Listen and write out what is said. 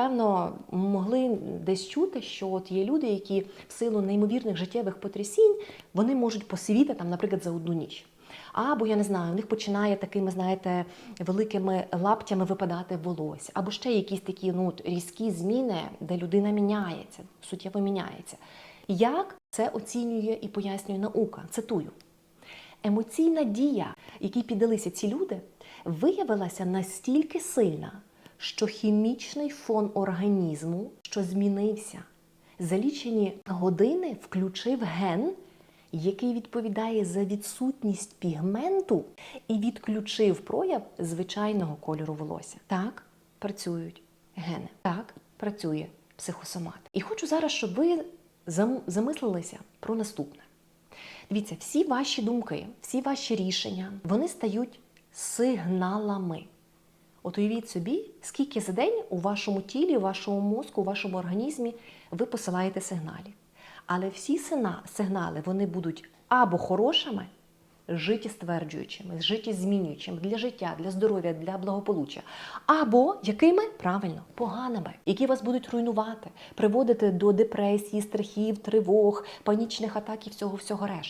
напевно, могли десь чути, що от є люди, які в силу неймовірних життєвих потрясінь вони можуть посивіти там, наприклад, за одну ніч. Або я не знаю, у них починає такими, знаєте, великими лаптями випадати волосся, або ще якісь такі ну, різкі зміни, де людина міняється, суттєво міняється. Як це оцінює і пояснює наука? Цитую. Емоційна дія, якій піддалися ці люди, виявилася настільки сильна, що хімічний фон організму, що змінився, за лічені години включив ген, який відповідає за відсутність пігменту, і відключив прояв звичайного кольору волосся. Так працюють гени, так працює психосомат. І хочу зараз, щоб ви замислилися про наступне. Дивіться, всі ваші думки, всі ваші рішення, вони стають сигналами. От уявіть собі, скільки за день у вашому тілі, у вашому мозку, у вашому організмі ви посилаєте сигналів. Але всі сигнали вони будуть або хорошими, життєстверджуючими, життєзмінюючими для життя, для здоров'я, для благополуччя, або якими правильно поганими, які вас будуть руйнувати, приводити до депресії, страхів, тривог, панічних атак і всього всього решта.